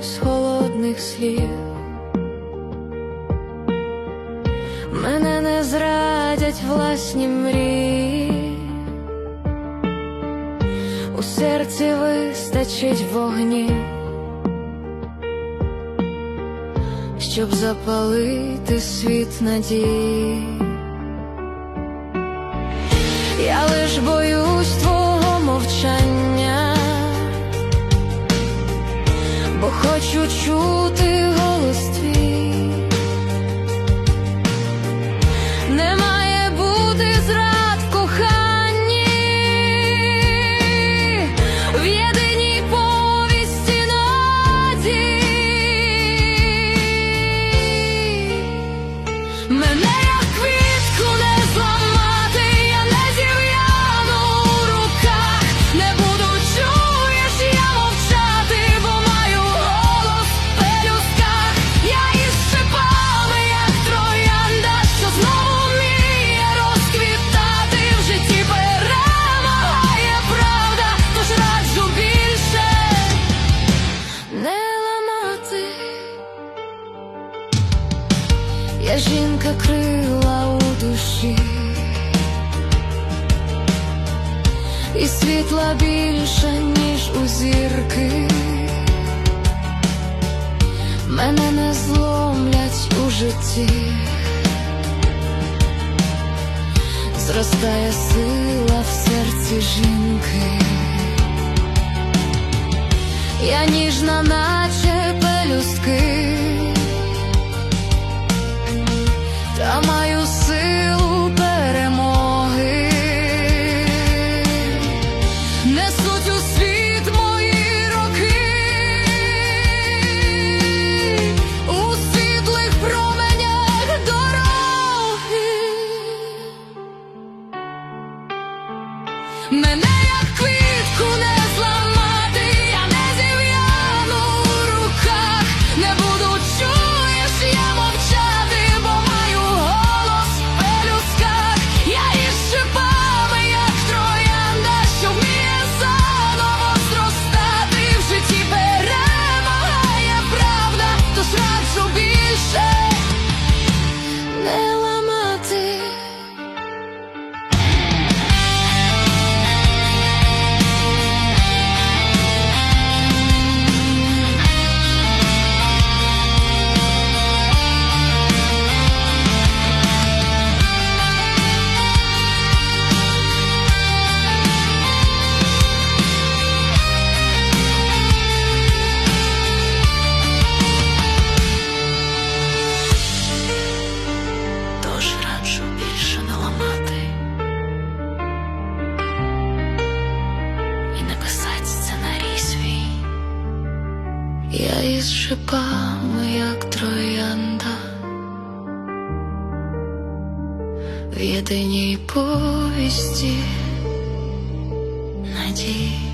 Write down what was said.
з холодних слів. Мене не зрадять власні мрії, у серці вистачить вогні, щоб запалити світ надії. Я лиш боюсь твого мовчання, хочу чути голос Я жінка крила у душі, і світла більше, ніж у зірки. Мене не зломлять у житті, зростає сила в серці жінки. Я ніжна, наче пелюстки. Раджу більше Я із шипами, як троянда, в єдиній повісті надій.